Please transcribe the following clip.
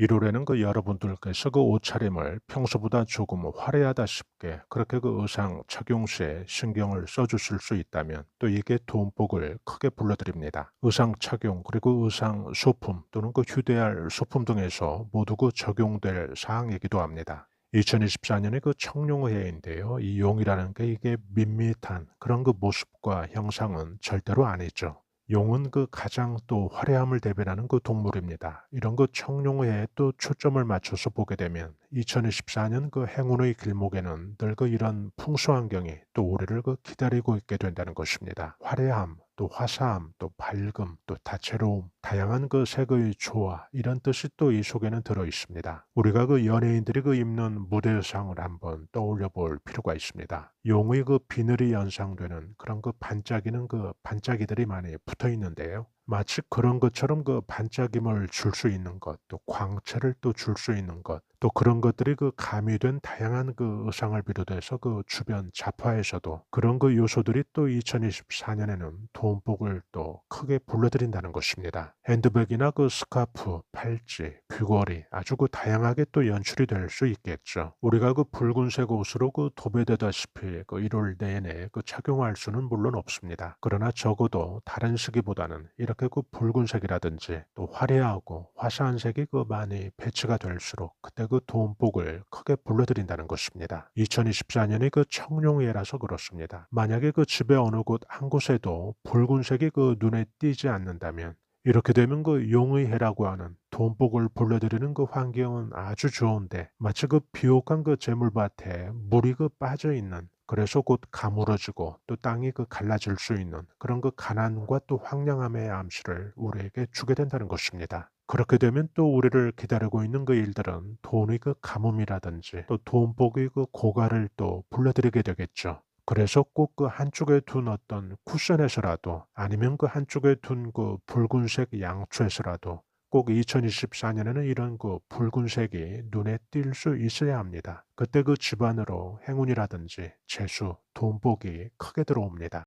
1월에는 그 여러분들께서 그 옷차림을 평소보다 조금 화려하다 싶게 그렇게 그 의상 착용 시에 신경을 써주실 수 있다면 또 이게 돈복을 크게 불러드립니다. 의상 착용 그리고 의상 소품 또는 그 휴대할 소품 등에서 모두 그 적용될 사항이기도 합니다. 2024년의 그 청룡해인데요. 이 용이라는 게 이게 밋밋한 그런 그 모습과 형상은 절대로 아니죠. 용은 그 가장 또 화려함을 대변하는 그 동물입니다. 이런 그 청룡회에 또 초점을 맞춰서 보게 되면 2024년 그 행운의 길목에는 늘 그 이런 풍수 환경이 또 우리를 그 기다리고 있게 된다는 것입니다. 화려함, 또 화사함, 또 밝음, 또 다채로움, 다양한 그 색의 조화 이런 뜻이 또 이 속에는 들어 있습니다. 우리가 그 연예인들이 그 입는 무대 의상을 한번 떠올려 볼 필요가 있습니다. 용의 그 비늘이 연상되는 그런 그 반짝이는 그 반짝이들이 많이 붙어 있는데요. 마치 그런 것처럼 그 반짝임을 줄 수 있는 것, 또 광채를 또 줄 수 있는 것, 또 그런 것들이 그 가미된 다양한 그 의상을 비롯해서 그 주변 자파에서도 그런 그 요소들이 또 2024년에는 돈복을 또 크게 불러들인다는 것입니다. 핸드백이나 그 스카프, 팔찌, 귀걸이 아주 그 다양하게 또 연출이 될 수 있겠죠. 우리가 그 붉은색 옷으로 그 도배되다시피 그 1월 내내 그 착용할 수는 물론 없습니다. 그러나 적어도 다른 시기보다는 이렇게 그 붉은색이라든지 또 화려하고 화사한 색이 그 많이 배치가 될수록 그때 그 돈복을 크게 불러들인다는 것입니다. 2024년이 그 청룡해라서 그렇습니다. 만약에 그 집의 어느 곳 한 곳에도 붉은색이 그 눈에 띄지 않는다면 이렇게 되면 그 용의 해라고 하는 돈복을 불러들이는 그 환경은 아주 좋은데 마치 그 비옥한 그 재물밭에 물이 그 빠져 있는 그래서 곧 가물어지고 또 땅이 그 갈라질 수 있는 그런 그 가난과 또 황량함의 암시를 우리에게 주게 된다는 것입니다. 그렇게 되면 또 우리를 기다리고 있는 그 일들은 돈의 그 가뭄이라든지 또 돈복의 그 고갈을 또 불러들이게 되겠죠. 그래서 꼭 그 한쪽에 둔 어떤 쿠션에서라도 아니면 그 한쪽에 둔 그 붉은색 양초에서라도 꼭 2024년에는 이런 그 붉은색이 눈에 띌 수 있어야 합니다. 그때 그 집안으로 행운이라든지 재수, 돈복이 크게 들어옵니다.